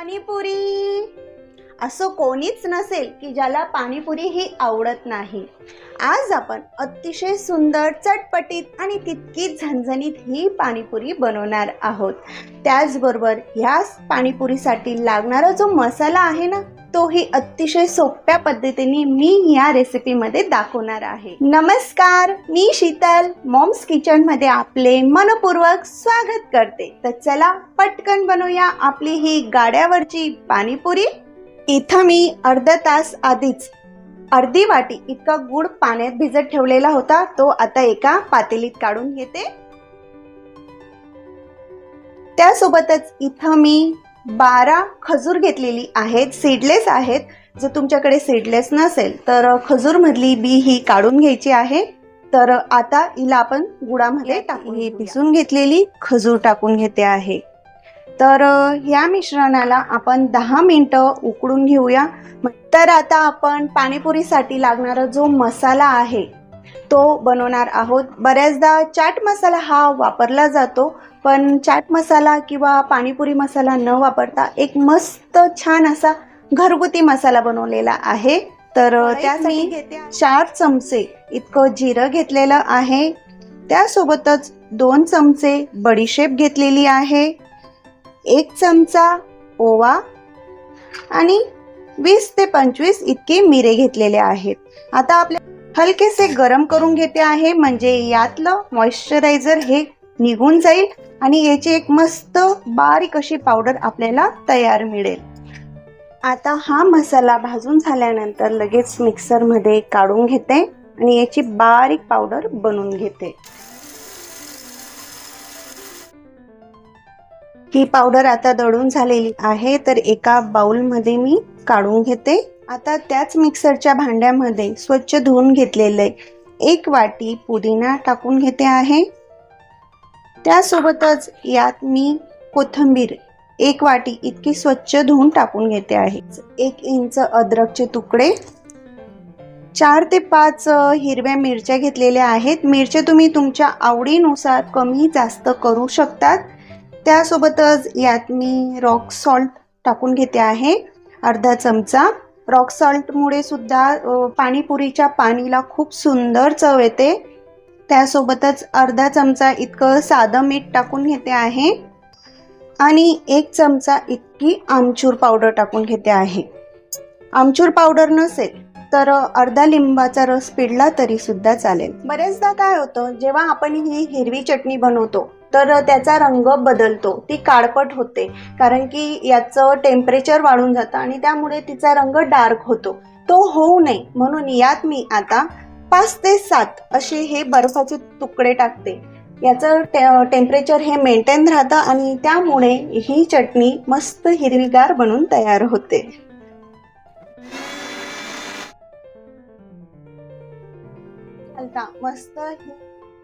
पाणीपुरी. असं कोणीच नसेल की ज्याला पाणीपुरी ही आवडत नाही. आज आपण अतिशय सुंदर चटपटीत आणि तितकीच झणझणीत ही पाणीपुरी बनवणार आहोत. त्याचबरोबर ह्या पाणीपुरीसाठी लागणारा जो मसाला आहे ना तोही अतिशय सोप्या पद्धतीने मी या रेसिपीमध्ये दाखवणार आहे. नमस्कार मी शीतल. मॉम्स किचनमध्ये आपले मनपूर्वक स्वागत करते. तर चला पटकन बनवूया आपली ही गाड्यावरची पाणीपुरी. इथं मी अर्धा तास आधीच अर्धी वाटी इतका गुड पाण्यात भिजत ठेवलेला होता तो आता एका पातेलीत काढून घेते. त्यासोबतच इथं मी बारा खजूर घेतलेली आहेत सीडलेस आहेत. जर तुमच्याकडे सीडलेस नसेल तर खजूरमधली बी ही काढून घ्यायची आहे. तर आता हिला आपण गुळामध्ये टाकून ही पिसून घेतलेली खजूर टाकून घेते आहे. तर ह्या मिश्रणाला आपण दहा मिनटं उकडून घेऊया. तर आता आपण पाणीपुरीसाठी लागणारा जो मसाला आहे तो बनवणार आहोत. बऱ्याचदा चाट मसाला हा वापरला जातो पण चाट मसाला किंवा पाणीपुरी मसाला न वापरता एक मस्त छान असा घरगुती मसाला बनवलेला आहे. तर त्यासाठी चार चमचे इतकं जिरं घेतलेलं आहे. त्यासोबतच दोन चमचे बडीशेप घेतलेली आहे. एक चमचा ओवा आणि वीस ते पंचवीस इतके मिरे घेतलेले आहेत. आता आपल्या हलकेसे गरम करून घेते आहे म्हणजे यातलं मॉइश्चरायझर हे निघून जाईल आणि याची एक मस्त बारीक अशी पावडर आपल्याला तयार मिळेल. आता हा मसाला भाजून झाल्यानंतर लगेच मिक्सरमध्ये काढून घेते आणि याची बारीक पावडर बनवून घेते. ही पावडर आता दळून झालेली आहे तर एका बाउलमध्ये मी काढून घेते. आता त्याच मिक्सरच्या भांड्यामध्ये स्वच्छ धुवून घेतलेले एक वाटी पुदिना टाकून घेते आहे. त्यासोबतच यात मी कोथिंबीर एक वाटी इतकी स्वच्छ धुवून टाकून घेते आहे. एक इंच अद्रकचे तुकडे चार ते पाच हिरव्या मिरच्या घेतलेल्या आहेत. मिरच्या तुम्ही तुमच्या आवडीनुसार कमी जास्त करू शकतात. त्यासोबतच यात मी रॉक सॉल्ट टाकून घेते आहे अर्धा चमचा. रॉक सॉल्टमुळे सुद्धा पाणीपुरीच्या पाणीला खूप सुंदर चव येते. त्यासोबतच अर्धा चमचा इतकं साधं मीठ टाकून घेते आहे. आणि एक चमचा इतकी आमचूर पावडर टाकून घेते आहे. आमचूर पावडर नसेल तर अर्धा लिंबाचा रस पिडला तरी सुद्धा चालेल. बरेचदा काय होतं जेव्हा आपण ही हिरवी चटणी बनवतो तर त्याचा रंग बदलतो. ती काळपट होते. कारण की याचं टेम्परेचर वाढून जातं आणि त्यामुळे तिचा रंग डार्क होतो. तो होऊ नये म्हणून यात मी आता पाच ते सात असे हे बर्फाचे तुकडे टाकते. याचं टे टेम्परेचर हे मेंटेन राहतं आणि त्यामुळे ही चटणी मस्त हिरवीगार बनून तयार होते. मस्त ही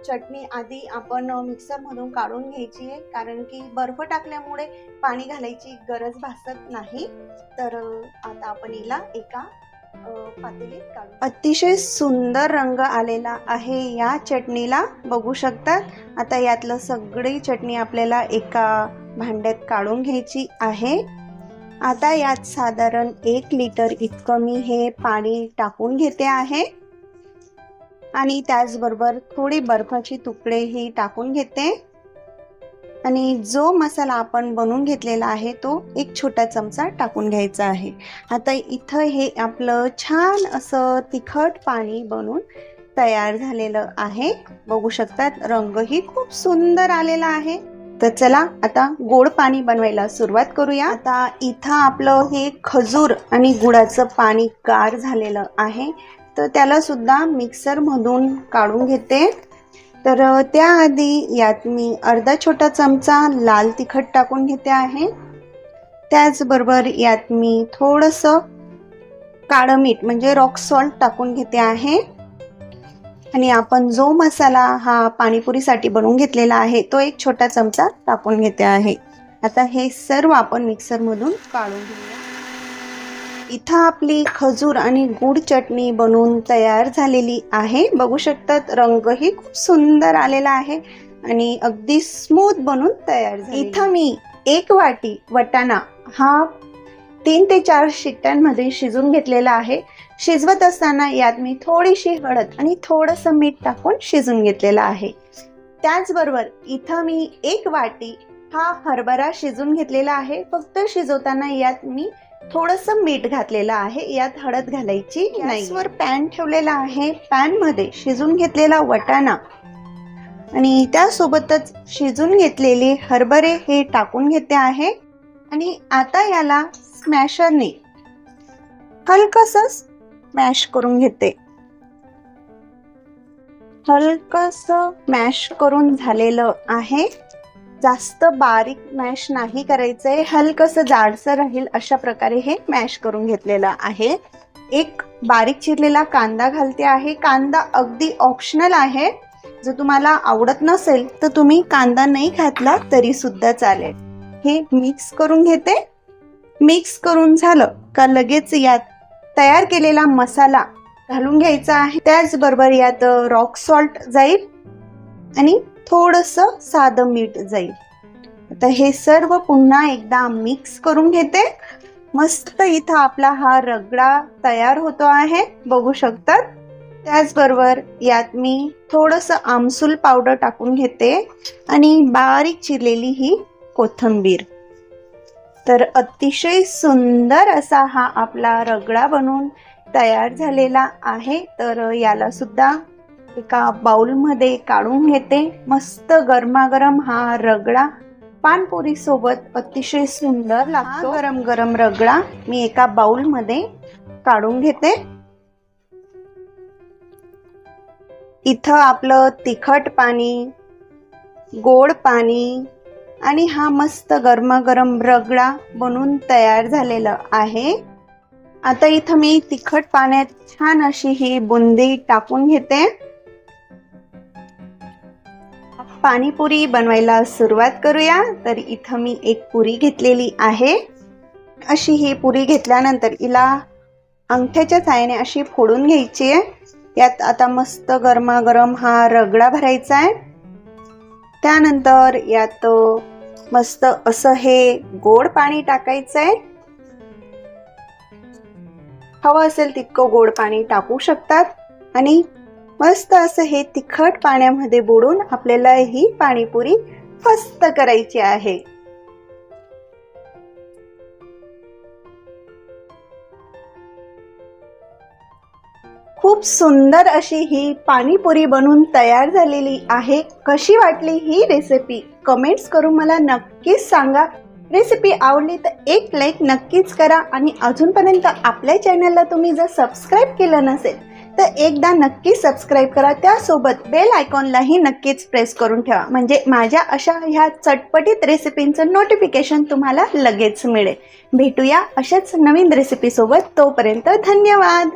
चटणी आधी आपण मिक्सरमधून काढून घ्यायची आहे. कारण की बर्फ टाकल्यामुळे पाणी घालायची गरज भासत नाही. तर आता आपण हिला एका पातेलीत काढू. अतिशय सुंदर रंग आलेला आहे या चटणीला. बघू शकतात. आता यातलं सगळी चटणी आपल्याला एका भांड्यात काढून घ्यायची आहे. आता यात साधारण एक लिटर इतकं मी हे पाणी टाकून घेते आहे. आणि त्याचबरोबर थोडी बर्फाची तुकडे ही टाकून घेते. आणि जो मसाला आपण बनवून घेतलेला आहे तो एक छोटा चमचा टाकून घ्यायचा आहे. आता इथं हे आपलं छान असं तिखट पाणी बनवून तयार झालेलं आहे. बघू शकतात रंगही खूप सुंदर आलेला आहे. तर चला आता गोड पाणी बनवायला सुरुवात करूया. आता इथं आपलं हे खजूर आणि गुळाचं पाणी गार झालेलं आहे. तर त्याला सुद्धा मिक्सरमधून काढून घेते. तर त्याआधी यात मी अर्धा छोटा चमचा लाल तिखट टाकून घेते आहे. त्याचबरोबर यात मी थोडंसं काळं मीठ म्हणजे रॉक सॉल्ट टाकून घेते आहे. आणि आपण जो मसाला हा पाणीपुरीसाठी बनवून घेतलेला आहे तो एक छोटा चमचा टाकून घेते आहे. आता हे सर्व आपण मिक्सरमधून काढून घेऊया. इथं आपली खजूर आणि गुड चटणी बनवून तयार झालेली आहे. बघू शकतात रंगही खूप सुंदर आलेला आहे आणि अगदी स्मूथ बनून तयार इथं मी एक वाटी वटाणा हा तीन ते चार शिट्ट्यांमध्ये शिजून घेतलेला आहे. शिजवत असताना यात मी थोडीशी हळद आणि थोडंसं मीठ टाकून शिजून घेतलेलं आहे. त्याचबरोबर इथं मी एक वाटी हा हरभरा शिजून घेतलेला आहे. फक्त शिजवताना यात मी थोडंसं मीठ घातलेलं आहे. यात हळद घालायची गॅसवर पॅन ठेवलेला आहे. पॅनमध्ये शिजून घेतलेला वटाणा आणि त्यासोबतच शिजून घेतलेले हरभरे हे टाकून घेते आहे. आणि आता याला स्मॅशरने हलकस मॅश करून घेते. हलकस मॅश करून झालेलं आहे. जास्त बारीक मॅश नाही करायचंय. हलकस जाडसं राहील अशा प्रकारे हे मॅश करून घेतलेलं आहे. एक बारीक चिरलेला कांदा घालते आहे. कांदा अगदी ऑप्शनल आहे. जर तुम्हाला आवडत नसेल तर तुम्ही कांदा नाही घातला तरी सुद्धा चालेल. हे मिक्स करून घेते. मिक्स करून झालं का लगेच यात तयार केलेला मसाला घालून घ्यायचा आहे. त्याचबरोबर यात रॉक सॉल्ट जाईल. आणि थोडंसं साधं मीठ जाईल. आता हे सर्व पुन्हा एकदा मिक्स करून घेते. मस्त इथं आपला हा रगडा तयार होतो आहे बघू शकतात. त्याचबरोबर यात मी थोडंसं आमसूल पावडर टाकून घेते आणि बारीक चिरलेली ही कोथंबीर. तर अतिशय सुंदर असा हा आपला रगडा बनवून तयार झालेला आहे. तर याला सुद्धा एका बाउलमध्ये काढून घेते. मस्त गरमागरम हा रगडा पानपोरी सोबत अतिशय सुंदर लागतो. गरम गरम रगडा मी एका बाउलमध्ये काढून घेते. इथं आपलं तिखट पाणी गोड पाणी आणि हा मस्त गरमागरम रगडा बनून तयार झालेला आहे. आता इथं मी तिखट पाण्यात छान अशी ही बुंदी टाकून घेते. पाणीपुरी बनवायला सुरुवात करूया. तर इथं मी एक पुरी घेतलेली आहे. अशी ही पुरी घेतल्यानंतर हिला अंगठ्याच्या साहाय्याने अशी फोडून घ्यायची आहे. यात आता मस्त गरमागरम हा रगडा भरायचा आहे. त्यानंतर यात मस्त असं हे गोड पाणी टाकायचं आहे. हवं असेल तितकं गोड पाणी टाकू शकतात. आणि मस्त असं हे तिखट पाण्यामध्ये बुडून आपल्याला ही पाणीपुरी फस्त करायची आहे. खूप सुंदर अशी ही पाणीपुरी बनून तयार झालेली आहे. कशी वाटली ही रेसिपी कमेंट्स करून मला नक्कीच सांगा. रेसिपी आवडली तर एक लाईक नक्कीच करा आणि अजूनपर्यंत आपल्या चॅनलला तुम्ही जर सबस्क्राईब केलं नसेल तर एकदा नक्की सबस्क्राईब करा. त्यासोबत बेल आयकॉनलाही नक्कीच प्रेस करून ठेवा. म्हणजे माझ्या अशा ह्या चटपटीत रेसिपींचं नोटिफिकेशन तुम्हाला लगेच मिळेल. भेटूया अशाच नवीन रेसिपीसोबत तोपर्यंत धन्यवाद!